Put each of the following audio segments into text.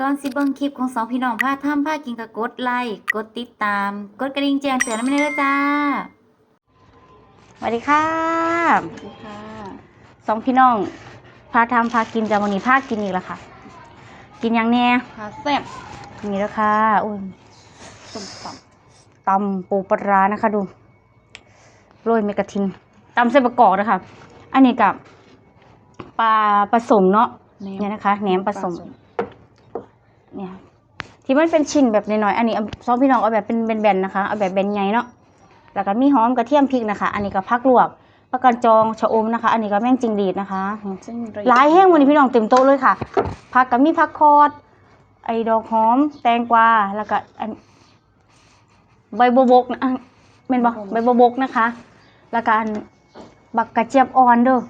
ก่อนสิเบิ่งคลิปของสองพี่น้องพาทำพากินก็กดไลค์กดติดตาม กดกระดิ่งแจ้งเตือนไม่ได้เลยจ้าสวัสดีค่ะสวัสดีค่ะสองพี่น้องพาทำพากินจากวันนี้พากินอีกแล้วค่ะ กินหยังแน่พาแซ่บนี่แล้วค่ะอุ้ยส้มตตำปูปลาร้านะคะดูโรยเมกะทินตำเส้นประกอบนะคะ อันนี้กับปลาผสมเนาะำแหนมเนี่ยนะคะแหนมผสม เนี่ยที่มันเป็นชิ้นแบบน้อยๆอันนี้เอาซองพี่น้องเอาแบบเป็นแบนๆนะคะเอาแบบแบนใหญ่เนาะแล้วก็มีหอมกระเทียมพริกนะคะ อันนี้ก็ผักลวกผักกาดจองชะอมนะคะ อันนี้ก็แม่งจิงดีดนะคะซึ่งหลายแห้งวันนี้พี่น้องเต็มโต๊ะเลยค่ะผักก็มีผักคอด ไอ้ดอกหอม แตงกวาแล้วก็อันใบบัวบกนะอะเป็นบ่ใบบัวบกนะคะ แล้วก็อันบักกระเจี๊ยบอ่อนเด้อ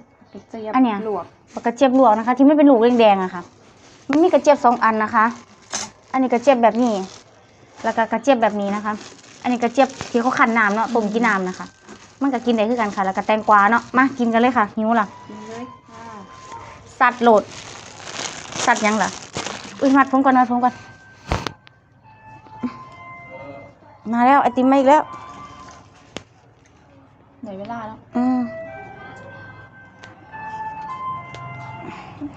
เจี๊ยบอันเนี้ยลวกบักกระเจี๊ยบลวกนะคะ ที่ไม่เป็นลูกแดงๆอะค่ะมันมีกระเจี๊ยบสองอันนะคะ อันนี้กระเจี๊ยบแบบนี้ แล้วก็กระเจี๊ยบแบบนี้นะคะ อันนี้กระเจี๊ยบที่เขาขันน้ำเนาะต้มกินน้ำนะคะ มันก็กินได้คือกันค่ะ แล้วก็แตงกวาเนาะ มากินกันเลยค่ะ หิวล่ะกินเลยค่ะสัตว์โหลด สัตว์หยังล่ะ อุ้ยมัดผมก่อนมัดผมก่อน มาแล้วไอติมมาอีกแล้วไหนเวลาแล้ว อืม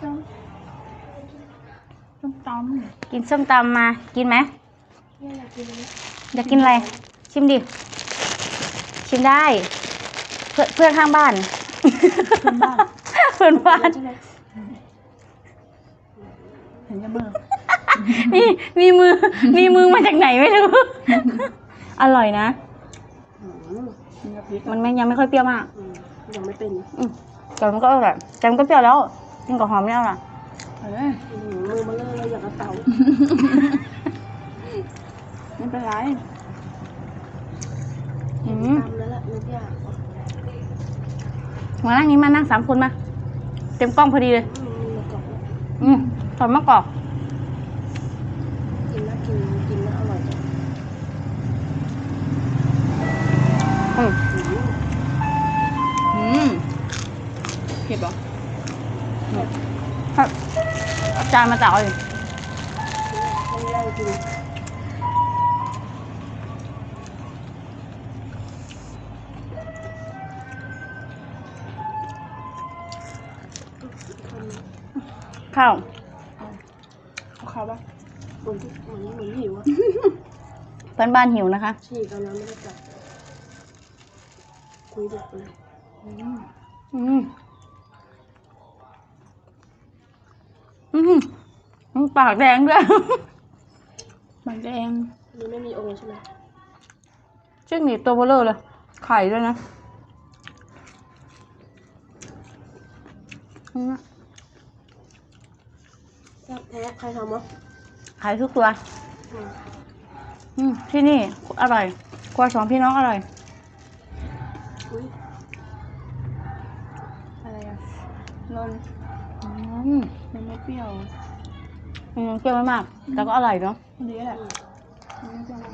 ส้ม ตำส้มตำกินส้มตำมา กินไหมเนี่ยอยากกินเลยอยากกินอะไร ชิมดิ ชิมได้ เพื่อนเพื่อนข้างบ้าน เพื่อนบ้านเพื่อนบ้าน ใช่ไหมเห็นยังมือมีมีมือ มีมือมาจากไหนไม่รู้ อร่อยนะ กินกับพริกมันไม่ยังไม่ค่อยเปรี้ยวมาก ยังไม่เป็น อืมแต่มันก็อร่อยแต่มันก็เปรี้ยวแล้วกินกับหอมไม่เอาล่ะ เฮ้ยมือมาเลยอยากกระเตาไม่เป็นไรอืมทำแล้วแหละนึกอยากมานั่งนี้มานั่งสามคนมา เต็มกล้องพอดีเลย อืมมันกรอบแล้วอืมถอนมะกอก กินแล้วกินกินแล้วอร่อยจัง อืม จานมาตักเอาดิไม่ได้จริงข้าวเขาเขาปะเหมือนที่เหมือนเหมือนหิวอะเพื่อนบ้านหิวนะคะฉี่ตอนนั้นไม่ได้กลับคุยเด็กเลยอืม อืมอืมปากแดงด้วยมันแดงนี่ไม่มีองค์ใช่ไหมจิ้งหรีดตัวเบลเลอร์เลย ไข่ด้วยนะอืมแซ่บแท้ใครทำวะไข่ทุกตัว อืมที่นี่อร่อยกว่าสองพี่น้องอร่อยอุ้ยอะไรอะนนอืม มันไม่เปรี้ยวอืมเปรี้ยวไม่มาก แต่ก็อร่อยเนาะอันนี้แหละมันไม่เปรี้ยวมาก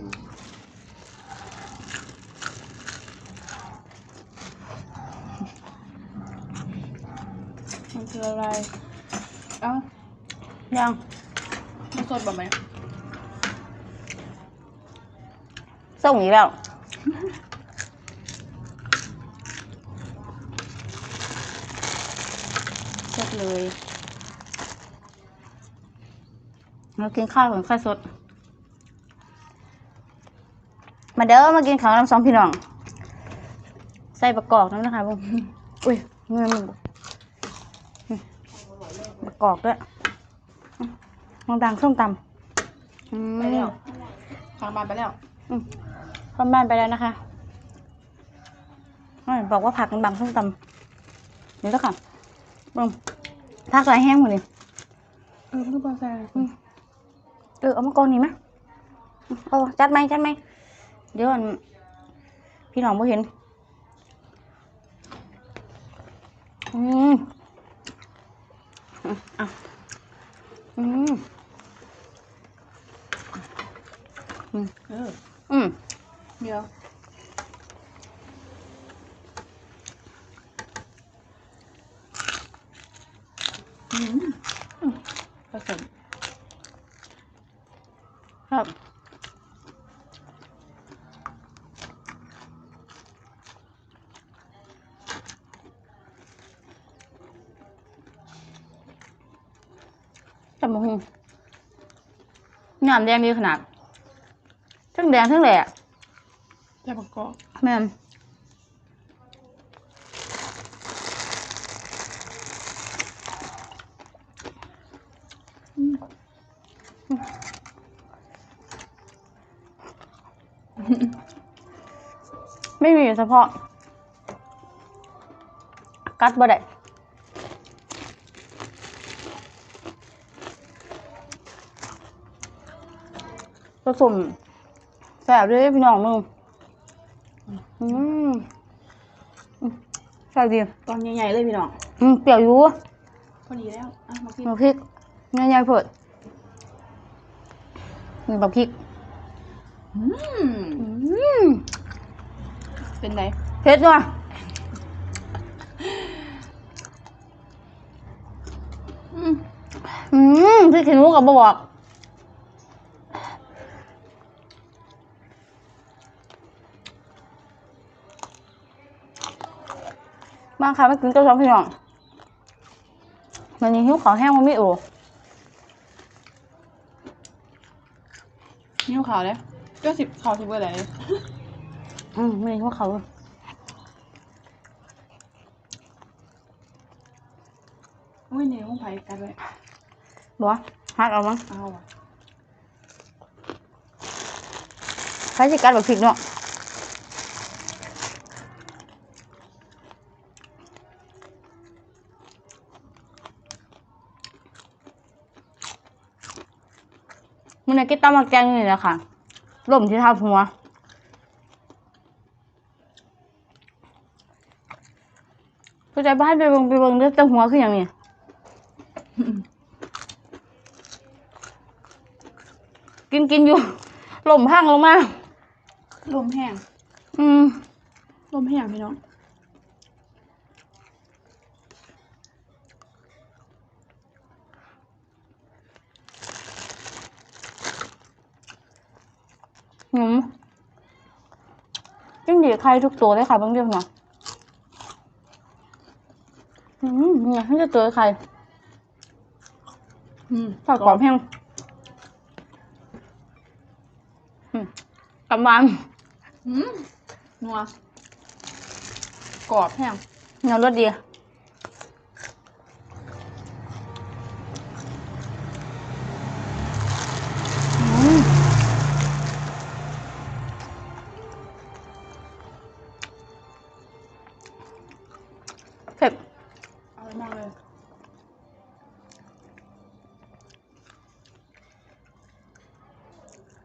มันคืออะไร เอ้ายังมันสดแบบไหมส่งอีกแล้ว สดเลย เรากินข้าวของข้าวสด มาเด้อมากินข้าวน้ำสองพี่น้อง ใส่ประกอบน้ำนะคะผมอุ้ยเงินมันบอกประกอบด้วยมองดังส้มตำอืมไปแล้วทางบ้านไปแล้วอืมเข้าบ้านไปแล้วนะคะอ้าวบอกว่าผักมันบังส้มตำนี่แล้วค่ะบึงผักหลายแห้งหมดเลยเออคือปลาแซง เออเอามากองนี่ไหมเอาจัดไหมจัดไหมเดี๋ยวพี่น้องไม่เห็น อืมอืมอะอืมเอออืมเดี๋ยวอืมผสม ครับจำมหงงามแดงดีขนาด ทั้งแดงทั้งแหล่แต่ประกอบแม่น เฉพาะ กัดบ่ได้ผสมแสบเลยพี่น้องมึงอืมอืมใช่ดีตอนใหญ่ๆเลยพี่น้อง อืมเปรี้ยวอยู่พอดีแล้วอะมากินบักพริกง่ายๆเผิดนี่บักพริก อืมอืม เป็นไงเผ็ดว่ะอืมอืมพริกขี้หนูกับบบอกมาค่ะมากินเจ้าชอบพี่น้องมันยังหิวขาวแห้งมันไม่โอนิ้วขาวเลยก็สิบขาวสิบเบอร์ไหน อืมไม่หิวขาวอุ้ยเนี่ยห้องไผ่กันเลยบอกว่าหักเอามั้งเอาอะใช้สิกัดแบบพริกเนาะมันกินตำมาแกงนี่แหละค่ะล่มที่ทับหัว ใจบ้านไปเบิ่งไปเบิ่งเด้อแต่หัวคืออย่างนี้กินกินอยู่ล่มพังลงมาลมแห้งอืมลมแห้งพี่น้องหนุ่มยิ่งดีใครทุกตัวเลยค่ะบางเรื่องเนาะอืม เนี่ยให้จะตัวใครอืมฝากกรอบแห้งอืมกำบานอืมนัวกรอบแห้งเนื้อรสดีอืมเผ็ดอร่อย มากเลย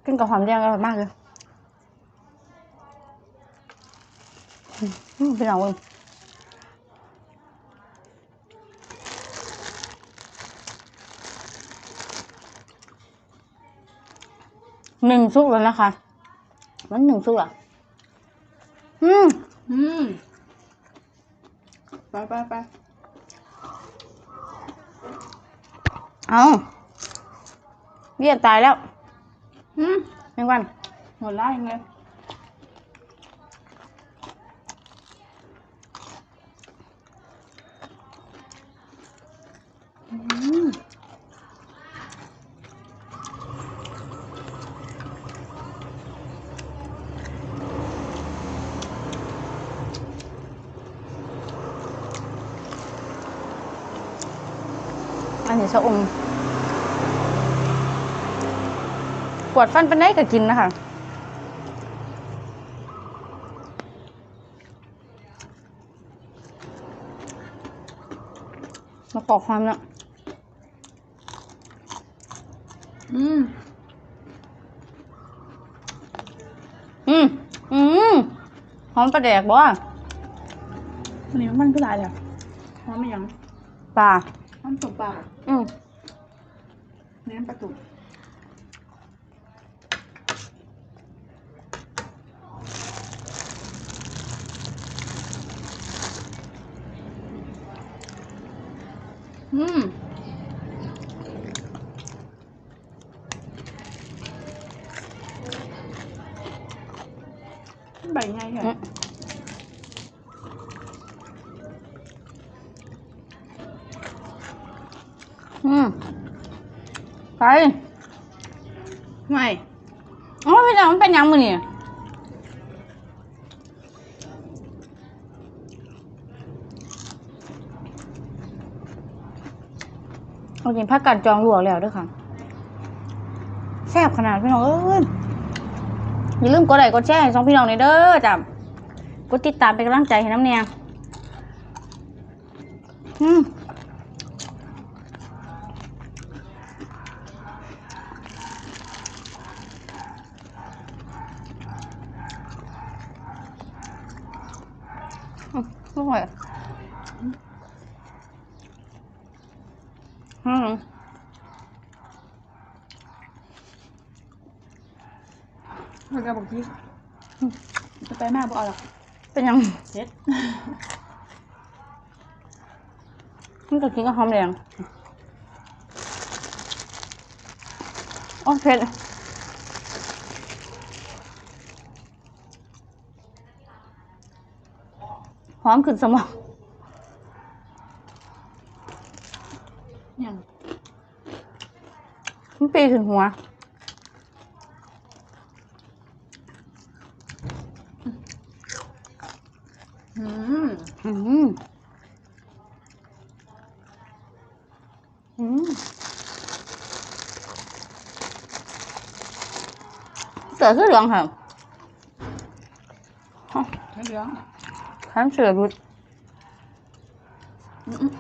กินกับหอมแดงอร่อยมากเลยอืมอืมเป็นอย่างเว้ยหนึ่งซุกแล้วนะคะ มันหนึ่งซุกอะ อืม อืม ไปไปไป เอาเบี้ยตายแล้วอืมแมงวันหัวไล่ยังไงอันนี้ชะอม ปวดฟันเป็นได้ก็กินนะคะมาปอกความแล้วอืม อืม อืม หอมปลาแดกบ่อันนี้มันคืออะไรอะหอมไม่ยังปลาหอมสมปลาอะอืมเน้นปลาตุก ใบไงค่ะอืมอืมไปไม่อ๋อเป็นยังมันเป็นยังมือนี่เรากินผักกัดจองหลวกแล้วด้วยค่ะ แซ่บขนาดพี่น้องเอ้ย อย่าลืมกดไลค์กดแชร์ให้สองพี่น้องในอยเด้อจ้ะกดติดตามเป็นกำลังใจให้น้ำเนียอืมอืมอร่อยอืม มัน ก็บอกที่จะไปแม่บอกเอาหรอกเป็นยังเด็ดมันก็กินกับหอมแดงโอ้เผ็ดหอมขึ้นสมองยังมันปีถึงหัว อืม อืมอืม เสือคือเหลืองค่ะใช่เหลืองแถมเสือรุดอืมอืม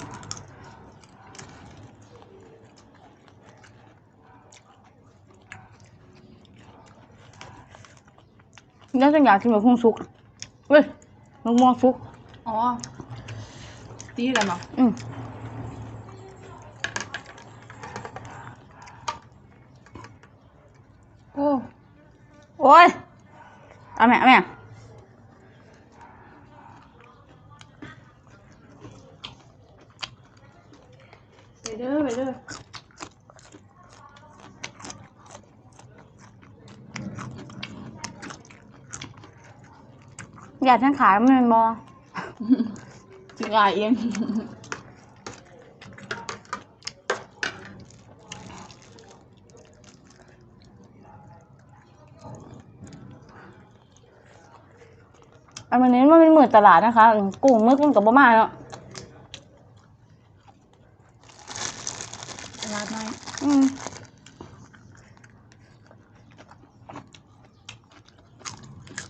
น่าจะอยากกินแบบพุ่งสุกเว้ยมะม่วงสุก อ๋อ ตีอะไรมาอืม โอ้ โอ้ย เอาแม่เอาแม่ไปเด้อไปเด้ออยากทั้งขายมันเป็นบอจิกายเอง อันนี้มันเป็นหมื่นตลาดนะคะอืมกุ้งมึกมันกับบ่มาแล้วลาดหน่อยอืม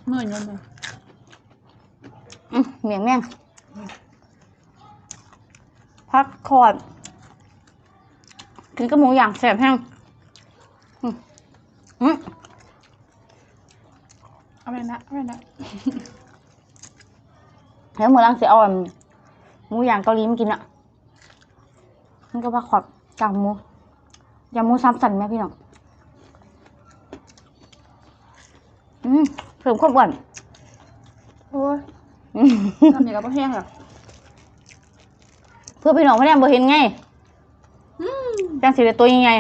เมื่อยยังไงอืมเหมียงแม่งพักคอดกินกับหมูอย่างแสบแห้งอืมอืมเอาไปนะเอาไปนะ แล้วมือล้างเสียเอาอันหมูอย่างเกาหลีมากินอะมันก็พักคอดกางหมูยำหมูซ้ำสันไหมพี่น้องอืมเพิ่มความอ้วนโอ้ยอืมทำอย่างกับพ่อแห้งเหรอเพื่อพี่น้องไม่ได้บ่เห็นไงอืมจังสิได้ตัวยังไง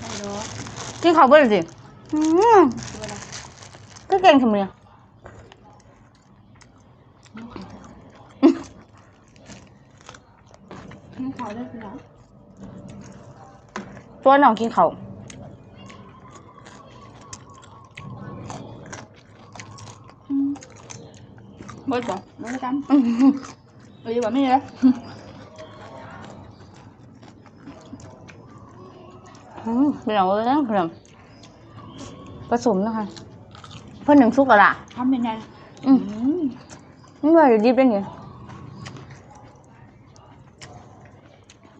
ได้เนาะกินข้าวเบิ่งสิอืมดูอะไรก็เก่งทำไมเนี่ย ให้ เขาได้คือแล้วตัวน้องกินข้าวอืมเบิดบ่เบิดกันอื้อหือเอ้ยบ่ไม่เลยอืมพี่น้องเอ้ยพี่น้องผสมนะคะ เพื่อนหนึ่งซุกแล้วล่ะทำเป็นไงอืมมนี่ว่าอยู่ดิบได้ไง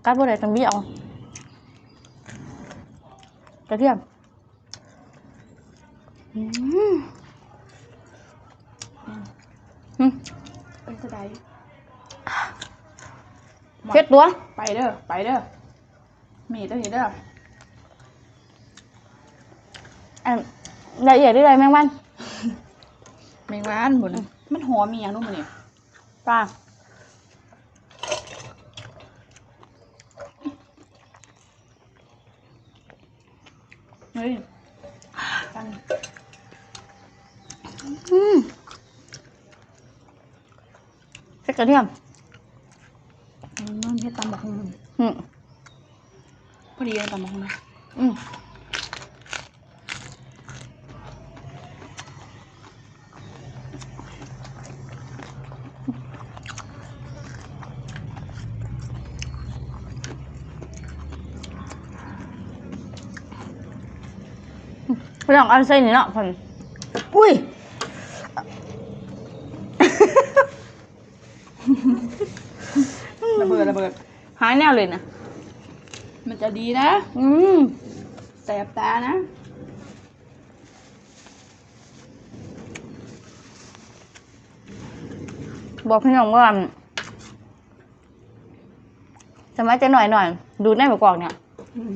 กัดบ่ได้ต้องบี้เอากระเทียมอืมอืมเป็นสไตล์เผ็ดตัว ไปเด้อ ไปเด้อ มีเด้อเห็นเด้ออันละเอียดได้เลยแมงวัน แมงวันหมดเลยมันหอมมีอย่างนู้นมันเนี่ยปลา เฮ้ยตั้งอืมใส่กระเทียมอืมเฮ็ดตำบักหุ่งอืมพอดีเลยตำบักหุ่งนะอืม พี่น้องเอาใส่นี่เนาะเพิ่นอุ้ยระเบิดระเบิดหายแนวเลยนะ มันจะดีนะ อืมแสบตานะบอกพี่น้องว่าสมัยจะหน่อยหน่อย ดูได้แบบกวางเนี่ย อืม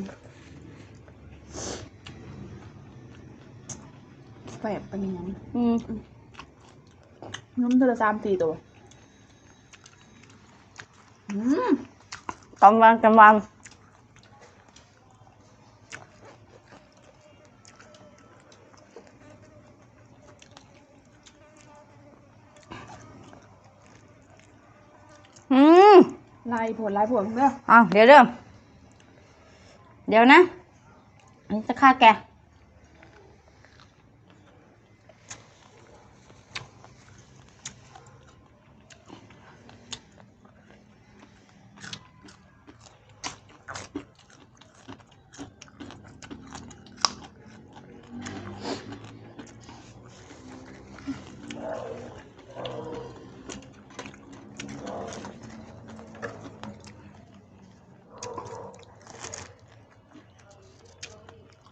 แสบเป็นยังไงอืมนุ่มเธอละสามสี่ตัวอืมกำลังกำลังอืมลายผลลายผลเด้อเอ้าเดี๋ยวเดี๋ยวเดี๋ยวนะอันนี้จะฆ่าแก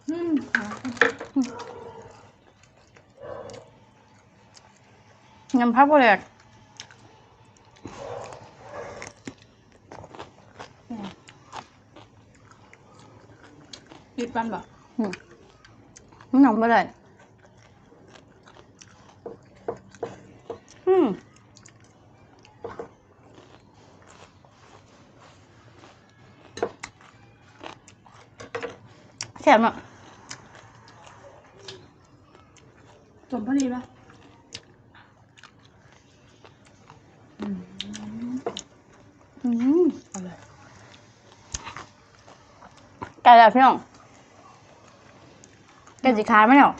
อืม ยำพักบ่เลยปิดปันบ่ยำบ่เลยอืมแซ่บเนาะ สมพอดีป่ะอืมเอาเลยไก่แล้วพี่น้องไก่สีขาวไหมเนาะ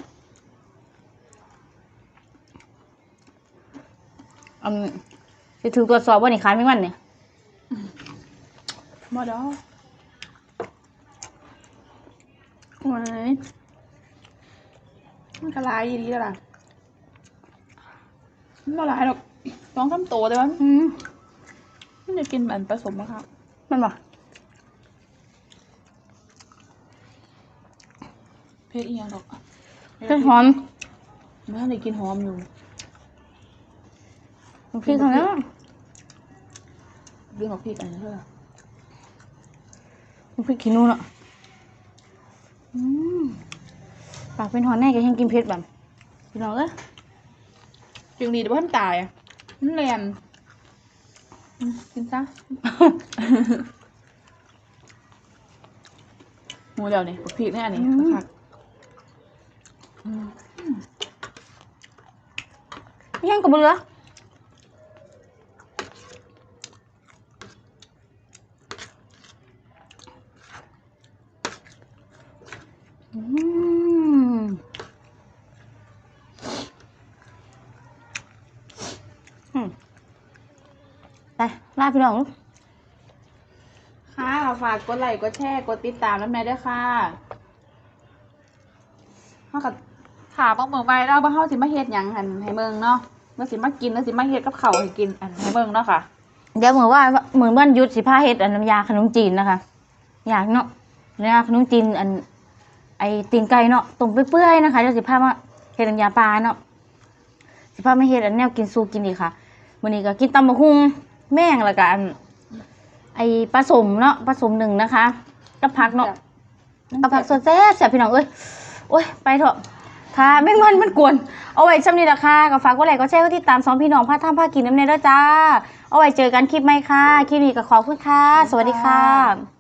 อืมจะถูกตรวจสอบว่านี่ขายไม่มันเนี่ยมาดอวันนี้ มัน กระลายดีแล้วล่ะมันละลายหรอกต้องทำโตได้ไหมอืมมันจะกินแบบผสมมะครับมันบอกเพชรอีหยังดอกเผ็ดหอมมันได้กินหอมอยู่พริกของแล้วเรื่องของพริกอันนี้เท่าไหร่พริกขี้หนูเนาะอืม ปากเป็นหอนแน่แกยังกินเผ็ดแบบพี่น้องเอ้ยจึงดีแต่ว่ามันตายอะมันแรงอืมกินซะหมูเดียวนี่บักพริกแน่นี่คักๆอืมยังกับเรืออืมอืมไปลา พี่น้องลูกค่ะฝากกดไลค์กดแชร์กดติดตามน้ำแม่ด้วยค่ะเฮากับถามบางเมืองไปเราบ่าเฮาสิมาเฮ็ดหยังหันให้เมืองเนาะเมื่อสิมากินแล้วสิมาเฮ็ดกับข้าวให้กินอันให้เมืองเนาะค่ะ เดี๋ยวเหมือนว่าเหมือนบ้านยุทธสิพาเฮ็ดอันน้ำยาขนมจีนนะคะ อยากเนาะน้ำยาขนมจีนอัน ไอตีนไก่เนาะต้มเปื่อยๆนะคะเดี๋ยวสิพามาเฮ็ดน้ำยาปลาเนาะสิพามาเฮ็ดอันแนวกินสู้กินอีกค่ะมื้อนี้ก็กินตำบักหุ่ง แม่งแล้วก็อันไอปลาสมเนาะปลาสมหนึ่งนะคะกับผักเนาะกับผักสดแซ่บแซ่บพี่น้องเอ้ยโอ้ยไปเถอะค่ะแม่งมันมันกวนเอาไว้ช่ำนี้ละค่ะก็ฝากกดไลค์กดแชร์กดติดตามสองพี่น้องพาท่ามพากินน้ำเนยด้วยจ้า เอาไว้เจอกันคลิปไหมค่ะ คลิปนี้ก็ขอบคุณค่ะ สวัสดีค่ะ